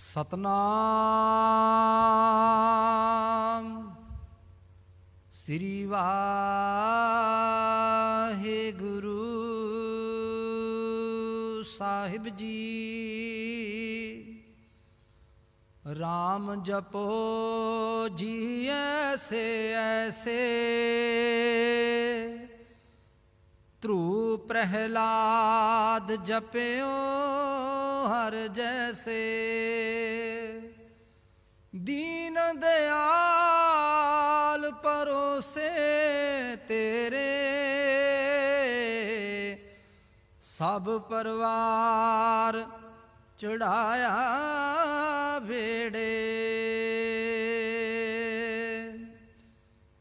ਸਤਨਾਮ। ਸ੍ਰੀ Waheguru Sahib ji. RAM ਜਪੋ ਜੀ ਐਸੇ ਐਸੇ। ਧਰੂ ਪ੍ਰਹਿਲਾਦ ਜਪਿਓ ਹਰ ਜੈਸੇ। ਦੀਨ ਦਿਆਲ ਪਰੋਸੇ ਤੇਰੇ। ਸਭ ਪਰਿਵਾਰ ਚੜਾਇਆ ਵੇੜੇ।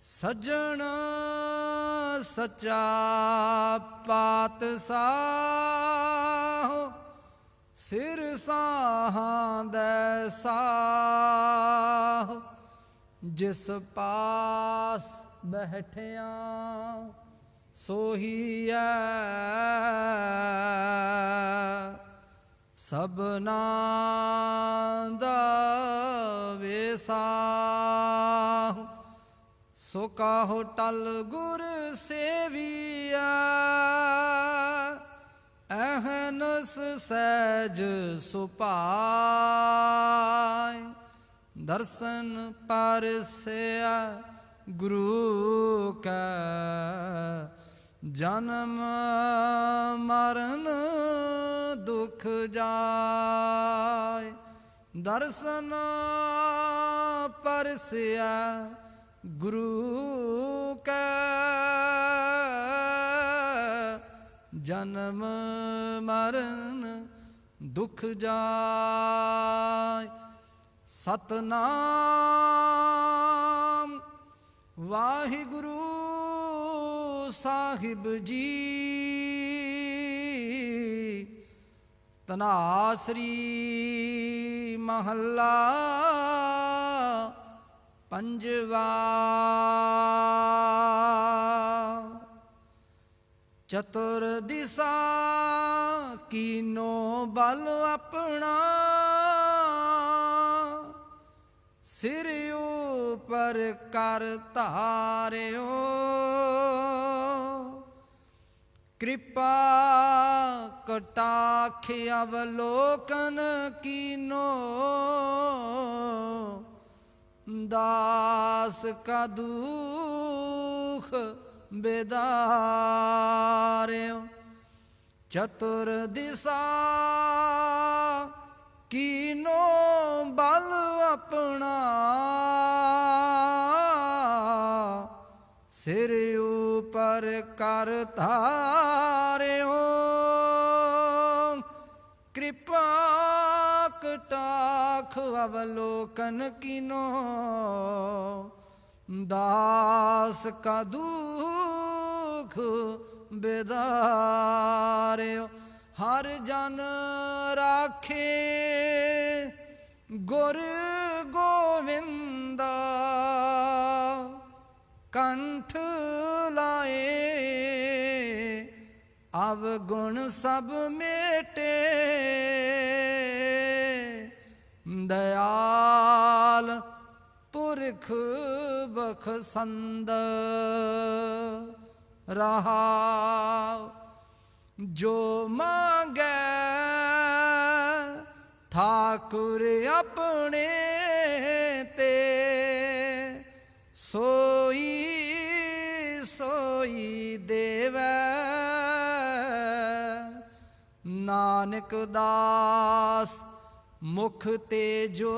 ਸਜਣ ਸਚਾ ਪਾਤਸ਼ਾਹ। ਸਿਰ ਸਾਹਾਂ ਦੇ ਸਾਹ। ਜਿਸ ਪਾਸ ਬੈਠਿਆ ਸੋਹੀਐ ਸਭਨਾ ਦਾ ਵੇਸਾਹ। ਸੋ ਕਾਹੋ ਟਲ ਗੁਰ ਸੇਵੀਆ, ਅਹਨਸ ਸਹਿਜ ਸੁਪਾਇ ਦਰਸ਼ਨ ਪਰਸਿਆ ਗੁਰੂ ਕਾ, ਜਨਮ ਮਰਨ ਦੁਖ ਜਾਏ ਦਰਸ਼ਨ ਪਰਸਿਆ ਗੁਰੂ ਜਨਮ ਮਰਨ ਦੁਖ ਜਾਏ। ਸਤਨਾਮ ਵਾਹਿਗੁਰੂ ਸਾਹਿਬ ਜੀ। ਤਨਾਸਰੀ ਮਹੱਲਾ ਪੰਜਵਾ। ਚਤੁਰ ਦਿਸਾ, ਕੀਨੋ ਬਲ ਆਪਣਾ? ਸਿਰ ਉਪਰ ਕਰ ਧਾਰਿਓ। ਕਿਰਪਾ ਕਟਾਖ ਅਵਲੋਕਨ ਕੀਨੋ। ਦਾਸ ਕਾ ਦੁਖ ਬੇਦਾਰਿਓ ਚਤੁਰ ਦਿਸਾ ਕੀਨੋ ਬਲ ਆਪਣਾ? ਸਿਰ ਉਪਰ ਕਰ ਧਾਰਿਓ ਕਿਰਪਾ ਕਟਾਖ ਅਵਲੋਕਨ ਕੀਨੋ? ਦਾਸ ਕਾ ਦੁਖ ਬੇਦਾਰਿਓ ਹਰ ਜਨ ਰਾਖੇ ਗੁਰ ਗੋਵਿੰਦ ਕੰਠ ਲਾਏ ਅਵ ਗੁਣ ਸਭ ਮੇਟੇ ਦਇਆਲ ਪੁਰਖ ਬਖਸੰਦ ਰਹਾ, ਜੋ ਮੰਗੈ ਠਾਕੁਰ ਆਪਣੇ ਤੇ, ਸੋਈ ਸੋਈ ਦੇਵੈ ਨਾਨਕ ਦਾਸ ਮੁਖ ਤੇ ਜੋ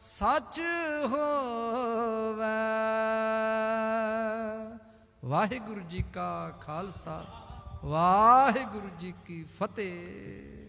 ਸੱਚ ਹੋਵੇ। ਵਾਹਿਗੁਰੂ ਜੀ ਕਾ ਖਾਲਸਾ ਵਾਹਿਗੁਰੂ ਜੀ ਕੀ ਫਤਿਹ।